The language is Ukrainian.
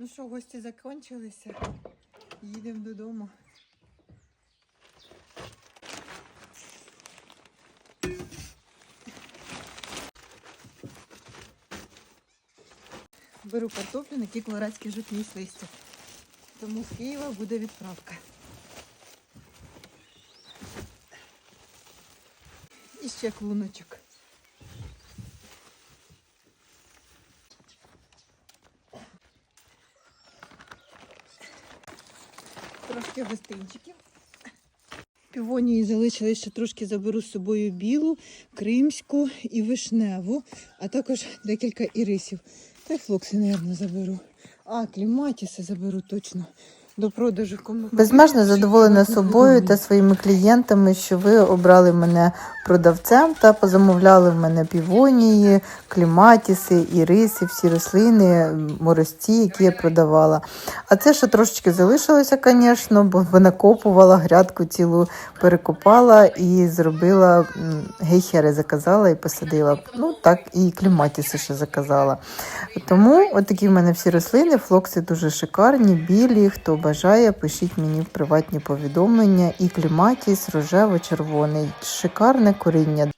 Ну що, гості закінчилися. Їдемо додому. Беру картоплю, на ті колорадські житні листя. Тому з Києва буде відправка. І ще клуночок. Трошки гостинчиків. Півонії залишилось, ще трошки заберу з собою білу, кримську і вишневу, а також декілька ірисів. Та й флокси, мабуть, заберу. А, кліматіси заберу точно. До продажу кому. Безмежно задоволена собою та своїми клієнтами, що ви обрали мене продавцем та позамовляли в мене півонії, кліматіси, іриси, всі рослини, морозці, які я продавала. А це ще трошечки залишилося, звісно, бо винакопувала грядку цілу перекопала і зробила гейхери, заказала і посадила. Ну так і кліматіси ще заказала. Тому отакі в мене всі рослини, флокси дуже шикарні, білі. Хто бажає, пишіть мені в приватні повідомлення. І кліматіс рожево-червоний. Шикарне коріння.